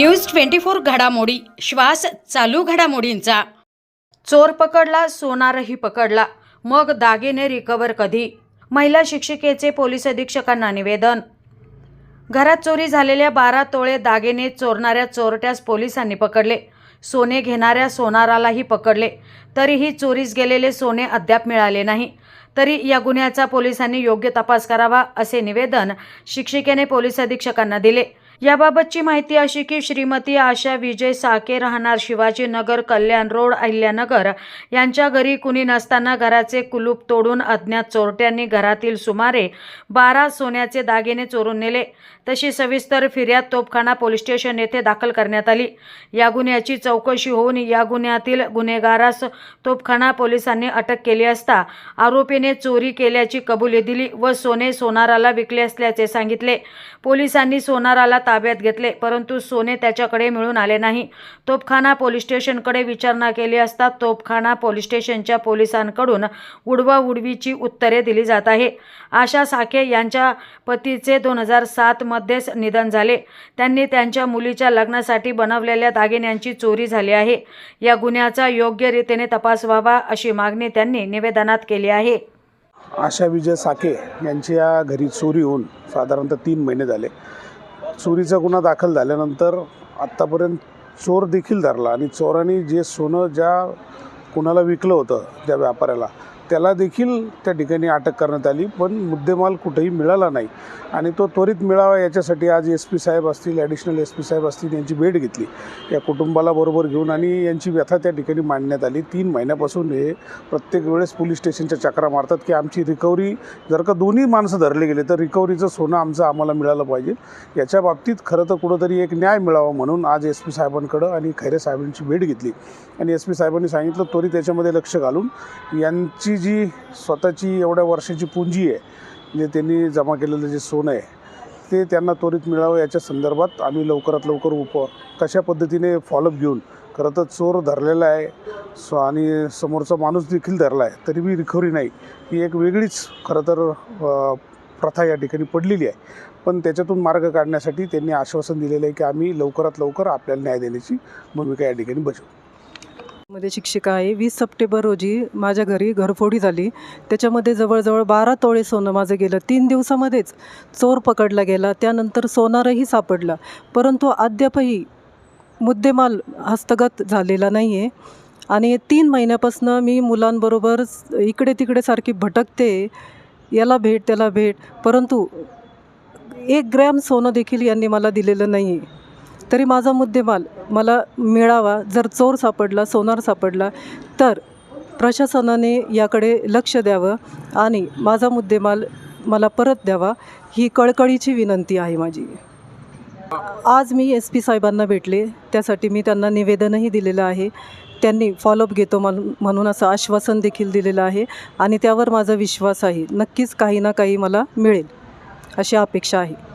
News twenty four घडामोडी. श्वास चालू घडामोडींचा. चोर पकडला सोनारही पकडला. मग दागिने रिकवर कधी? महिला शिक्षिकेचे पोलीस अधीक्षकांना निवेदन. घरात चोरी झालेल्या बारा तोळे दागिने चोरणाऱ्या चोरट्यास पोलिसांनी पकडले. सोने घेणाऱ्या सोनारालाही पकडले. तरीही चोरीस गेलेले सोने अद्याप मिळाले नाही. तरी या गुन्ह्याचा पोलिसांनी योग्य तपास करावा असे निवेदन शिक्षिकेने पोलीस अधीक्षकांना दिले. याबाबतची माहिती अशी की श्रीमती आशा विजय साके राहणार शिवाजीनगर कल्याण रोड अहिल्यानगर. यांच्या घरी कुणी नसताना घराचे कुलूप तोडून अज्ञात चोरट्यांनी घरातील सुमारे बारा सोन्याचे दागिने चोरून नेले. तशी सविस्तर फिर्याद तोपखाना पोलीस स्टेशन येथे दाखल करण्यात आली. या गुन्ह्याची चौकशी होऊन या गुन्ह्यातील गुन्हेगारास तोपखाना पोलिसांनी अटक केली असता आरोपीने चोरी केल्याची कबुली दिली व सोने सोनाराला विकले असल्याचे सांगितले. पोलिसांनी सोनाराला ताब्यात घेतले परंतु सोने त्याच्याकडे मिळून आले नाही. तोपखाना पोलीस स्टेशनकडे विचारणा केली असता तोपखाना पोलीस स्टेशनच्या पोलिसांकडून उडवा उडवीची उत्तरे दिली जात आहे. आशा साखे यांच्या पतीचे दोन हजार सातमध्येच निधन झाले. त्यांनी त्यांच्या मुलीच्या लग्नासाठी बनवलेल्या दागिन्यांची चोरी झाली आहे. या गुन्ह्याचा योग्य रीतीने तपास व्हावा अशी मागणी त्यांनी निवेदनात केली आहे. आशा विजय साखे यांच्या घरी चोरी होऊन साधारणतः तीन महिने झाले. चोरीचा गुन्हा दाखल झाल्यानंतर आत्तापर्यंत चोर देखील धरला आणि चोरांनी जे सोनं ज्या कुणाला विकलं होतं ज्या व्यापाऱ्याला त्याला देखील त्या ठिकाणी अटक करण्यात आली पण मुद्देमाल कुठेही मिळाला नाही. आणि तो त्वरित मिळावा याच्यासाठी आज एस पी साहेब असतील ॲडिशनल एस पी साहेब असतील यांची भेट घेतली. या कुटुंबाला बरोबर घेऊन आणि यांची व्यथा त्या ठिकाणी मांडण्यात आली. तीन महिन्यापासून हे प्रत्येक वेळेस पोलीस स्टेशनच्या चक्रा मारतात की आमची रिकव्हरी जर का दोन्ही माणसं धरले गेले तर रिकव्हरीचं सोनं आमचं आम्हाला मिळालं पाहिजे. याच्या बाबतीत खरं तर कुठंतरी एक न्याय मिळावा म्हणून आज एस पी साहेबांकडं आणि खैरे साहेबांची भेट घेतली. आणि एस पी साहेबांनी सांगितलं त्वरित याच्यामध्ये लक्ष घालून यांची जी स्वतःची एवढ्या वर्षाची पुंजी आहे जे त्यांनी जमा केलेलं जे सोनं आहे ते त्यांना त्वरित मिळावं याच्या संदर्भात आम्ही लवकरात लवकर उप कशा पद्धतीने फॉलोअप घेऊन खरं तर चोर धरलेला आहे सो आणि समोरचा माणूस देखील धरला आहे तरी बी रिकव्हरी नाही. ही एक वेगळीच खरं तर प्रथा या ठिकाणी पडलेली आहे. पण त्याच्यातून मार्ग काढण्यासाठी त्यांनी आश्वासन दिलेलं आहे की आम्ही लवकरात लवकर आपल्याला न्याय देण्याची भूमिका या ठिकाणी बजावू. मध्ये शिक्षिका आहे. वीस सप्टेंबर रोजी माझ्या घरी घरफोडी झाली. त्याच्यामध्ये जवळजवळ बारा तोळे सोनं माझं गेलं. तीन दिवसामध्येच चोर पकडला गेला. त्यानंतर सोनारही सापडला. परंतु अद्यापही मुद्देमाल हस्तगत झालेला नाही आहे आणि तीन महिन्यापासून मी मुलांबरोबर इकडे तिकडे सारखी भटकते. याला भेट त्याला भेट. परंतु एक ग्रॅम सोनं देखील यांनी मला दिलेलं नाही आहे तरी माझा मुद्देमाल मला मिळावा जर चोर सापडला सोनार सापडला तर प्रशासनाने याकडे लक्ष द्यावं आणि माझा मुद्देमाल मला परत द्यावा ही कळकळीची विनंती आहे माझी. आज मी एस पी साहेबांना भेटले त्यासाठी मी त्यांना निवेदनही दिलेलं आहे. त्यांनी फॉलोअप घेतो म्हण- म्हणून असं आश्वासन देखील दिलेलं आहे आणि त्यावर माझा विश्वास आहे नक्कीच काही ना काही मला मिळेल अशी अपेक्षा आहे.